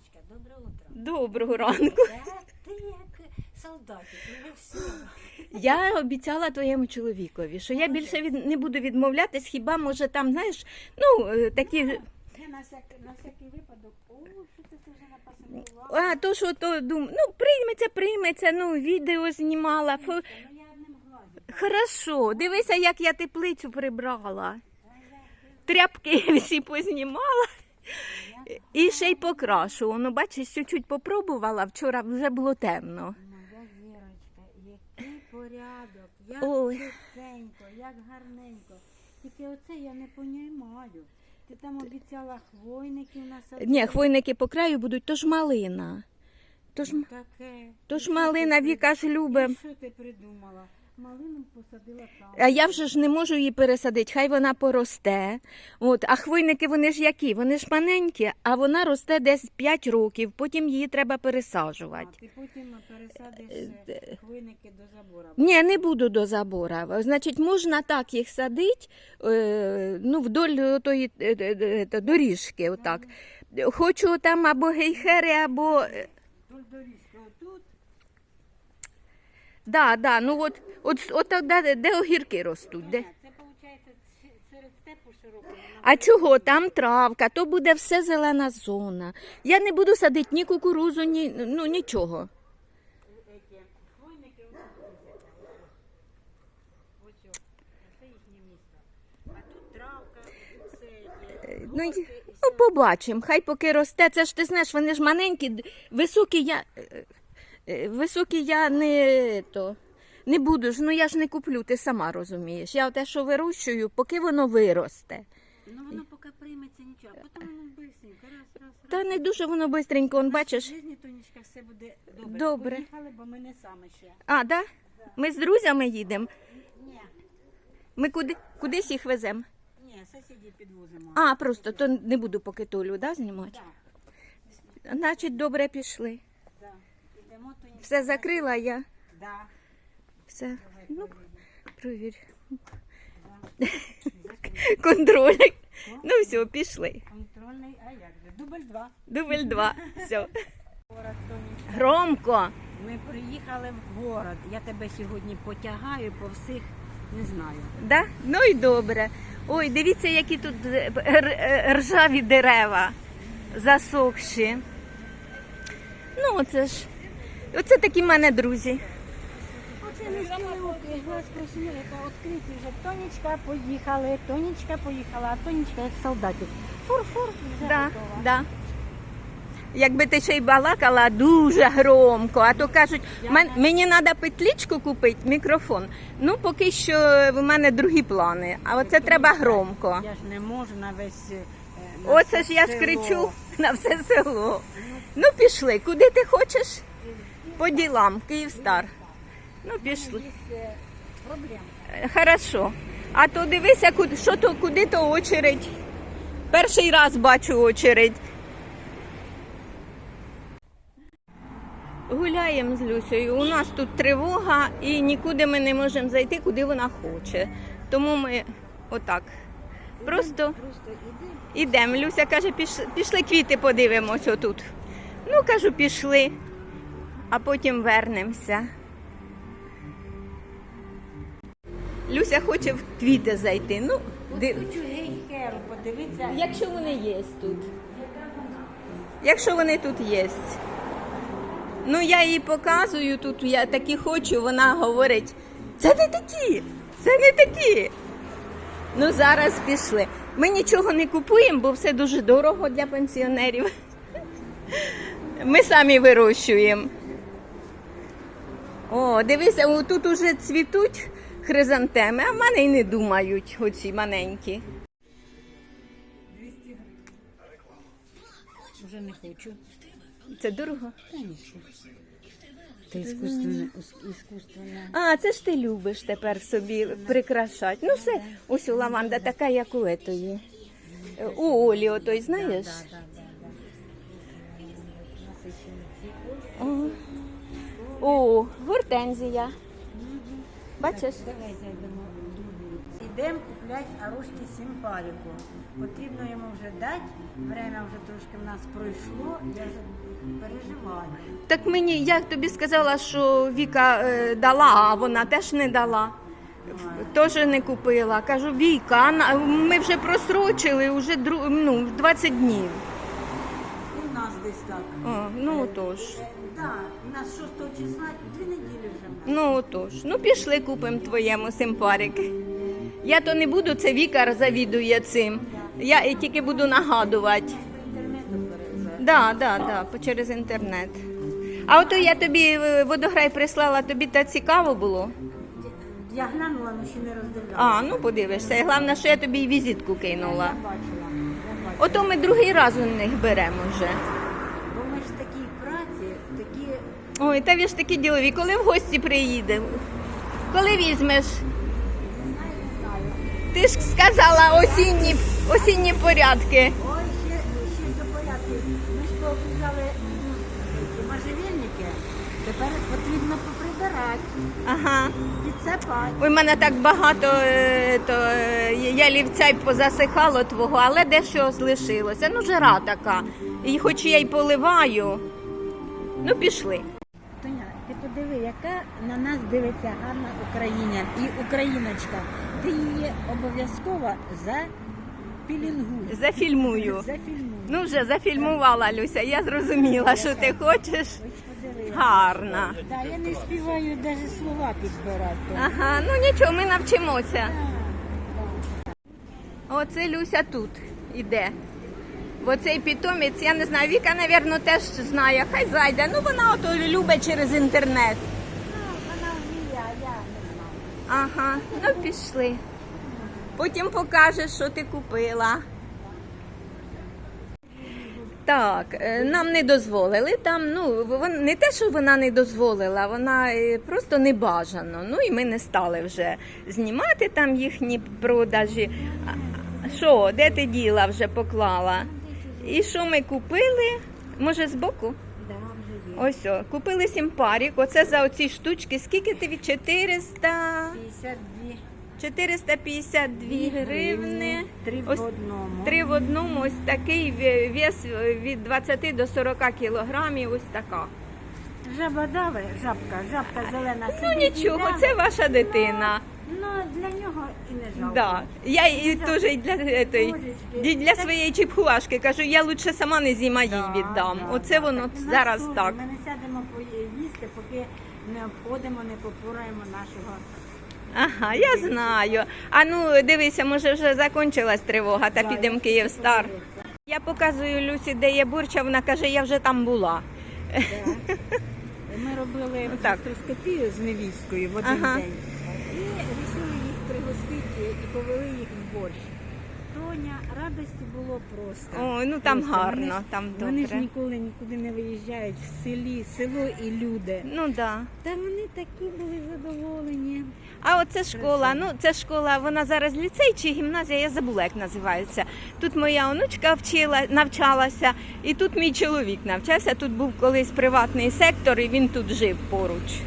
Тонечка, доброе утро. Доброго ранку. Ти як солдатик, уже все. Я обіцяла твоєму чоловікові, що я більше від, не буду відмовлятись, хіба може там, знаєш, ну е, такі. Я на, всяк, на всякий випадок, о, що ти вже напасувала. А то, що то дум, ну прийметься, прийметься, ну відео знімала. Фу. Ну я одним глазом. Хорошо, дивися, як я теплицю прибрала. Тряпки всі познімала. І ще й покрашу. Ну, бачиш, чуть-чуть попробувала, вчора вже було темно. Моя зірочка, який порядок, як Ой. чистенько, як гарненько. Тільки оце я не понімаю. Ти там обіцяла хвойників насадити. Ні, хвойники по краю будуть, то ж малина. То ж, м- Таке. то ж малина Віка ж любить. і Що ти придумала? Малину посадила там. А я вже ж не можу її пересадити, хай вона поросте. От, а хвойники вони ж які? Вони ж маленькі, а вона росте десь 5 років, потім її треба А, пересаджувати. ти потім пересадиш Е, е, хвойники до забора. Ні, не буду до забора. Значить, можна так їх садити, е, ну, вдоль тої е, е, е, е, доріжки. Отак. Хочу там або гейхери, або. е, Вдоль доріжки отут. Да, да, ну от, от, от, от де, де огірки ростуть. Де? Це виходить серед степу широкого. А чого там травка, то буде все зелена зона. Я не буду садити ні кукурузу, ні ну нічого. Ну, ну побачимо, хай поки росте. Це ж ти знаєш, вони ж маленькі, високі я. Е, Високі я не то. Не буду ж, ну я ж не куплю, ти сама розумієш. Я те, що вирощую, поки воно виросте. Ну воно поки прийметься нічого, а потім воно бисенько, раз, раз, раз. Та не дуже воно бистренько, он бачиш. В житті, Тонечка, все буде добре. Добре. Поїхали, бо ми не саме ще. А, да? Ми з друзями їдемо. Ні, Ми куди, кудись їх веземо. ні, сусідів підвозимо. А, просто то не буду поки Толю да, знімати. Да, Значить, добре пішли. Ідемо, Тонечка. Все закрила я. Да. Все. Ну, провір. Да. Контроль. Ну все, пішли. Контрольний, а як же? Дубль два. Дубль два. Все. Город. Громко. Ми приїхали в город. Я тебе сьогодні потягаю по всіх, не знаю. Да? Ну і добре. Ой, дивіться, які тут е, р- е, ржаві дерева засохші. Ну, оце ж. Оце такі в мене друзі. Оце не руки, глаз просили, то відкриті вже. Тонечка поїхали, Тонечка поїхала, а Тонечка як солдатик. Фур-фур, вже Да, готова. да. Якби ти ще й балакала дуже громко, а то кажуть, «Мен- мені треба петлічку купити, мікрофон. Ну, поки що в мене другі плани, а оце треба громко. Я ж не можу на весь. е, на Оце ж я ж село. кричу на все село. Ну, пішли, куди ти хочеш? По ділам, Київстар. Ну, пішли. Е. Е, Хорошо. А то дивися, куди, що то, куди то очередь. Перший раз бачу очередь. Гуляємо з Люсею. У нас тут тривога і нікуди ми не можемо зайти, куди вона хоче. Тому ми отак. Просто ідемо. Люся каже, пішли квіти подивимось отут. Ну, кажу, пішли, а потім вернемося. Люся хоче в квіти зайти. Ну, ди- Хочу. Якщо вони є тут. Якщо вони тут є. Ну, я їй показую, тут я такі хочу, вона говорить, це не такі, це не такі. Ну, зараз пішли. Ми нічого не купуємо, бо все дуже дорого для пенсіонерів. Ми самі вирощуємо. О, дивися, тут уже цвітуть хризантеми, а в мене й не думають оці маленькі. Вже не хочу. Це дорого. Конечно. Це іскусственне, іскусственне. А, це ж ти любиш тепер собі прикрашати. Ну все, ось у лаванда така, як у етої. Е, У Олі, отой, знаєш? Да, да, да. О, гортензія. Бачиш? Давай зайдемо. Ідемо, куплять арушки симпаріку. Потрібно йому вже дати. Время вже трошки в нас пройшло. Я вже переживаю. Так мені, я тобі сказала, що Віка е, дала, а вона теж не дала. Теж не купила. Кажу, Віка, а на- ми вже просрочили вже дру, ну, 20 днів. І в нас десь так. О, ну тож. Е, Да, у нас 6 числа дві неділі вже. Ну тож. Ну пішли купимо твоєму симпарик. Я то не буду, це Віка завідує цим. Я і тільки буду нагадувати. Да, да, да, по- через інтернет. А ото я тобі е, водограй прислала, тобі та цікаво було. Я глянула, але ще не роздивлялася. А, ну подивишся. І головне, що я тобі і візитку Я кинула. бачила. Я бачила. Ото ми другий раз у них беремо вже. Бо ми ж такі праці, такі Ой, та ви ж такі ділові, коли в гості приїдемо? Коли візьмеш? Ти ж сказала осінні, осінні порядки. Ой, ще, ще до порядку. Ми ж пообрізали м. Тепер потрібно поприбирати, Ага. підсипати. У мене так багато е, то, е, ялівця й позасихало твого, але дещо залишилося. Ну, жара така. І хоч я й поливаю. Ну, пішли. Яка на нас дивиться гарна Україня і україночка. Ти її обов'язково запілінгуй. Зафільмую. Зафільмуй. Ну, вже зафільмувала Люся. Я зрозуміла, що ти хочеш. Гарна. Да, я не співаю навіть слова підбирати. Ага, ну нічого, ми навчимося. Оце Люся тут іде. Оцей питомець, я не знаю, Віка, напевно, теж знає, хай зайде. Ну вона ото любить через інтернет. Ну, вона вміє, а я не знаю. Ага, ну пішли. Потім покажеш, що ти купила. Так, е, нам не дозволили там. Ну не те, що вона не дозволила, вона е, просто не бажано. Ну і ми не стали вже знімати там їхні продажі. Що, де ти діла вже поклала? І що ми купили? Може, збоку? Ось, о, купили сімпарік. Оце за оці штучки. Скільки ти від 400? 52 452 гривни. Три в одному. Три в одному ось такий вес від 20 до 40 кілограмів. Ось така. Жаба дави, жабка, жабка зелена. Ну сидить нічого, це ваша дитина. Ну, для нього і не жалко. Да. Я і теж і для, етої- Божечки. для своєї чіпхуашки кажу, я лучше сама не зима їй Да, віддам. да, Оце да. воно Так нас зараз теж. так. Ми не сядемо поїсти, поки не обходимо, не попураємо нашого. Ага, я знаю. А ну дивися, може вже закінчилась тривога, та підемо в Київстар. Я показую Люсі, де є бурча, вона каже, я вже там була. Ми робили Так. гастроскопію з невісткою в один Ага. день. І вирішили їх пригостити і повели їх в борщ. Тоня, радості було просто. Ой, ну там Просто. гарно, Вони ж- там Вони ж ніколи нікуди не виїжджають в селі, село і люди. Ну да. Та вони такі були задоволені. А оце школа. Ну це школа, вона зараз ліцей чи гімназія, я забула, як називається. Тут моя онучка вчила, навчалася, і тут мій чоловік навчався. Тут був колись приватний сектор, і він тут жив поруч.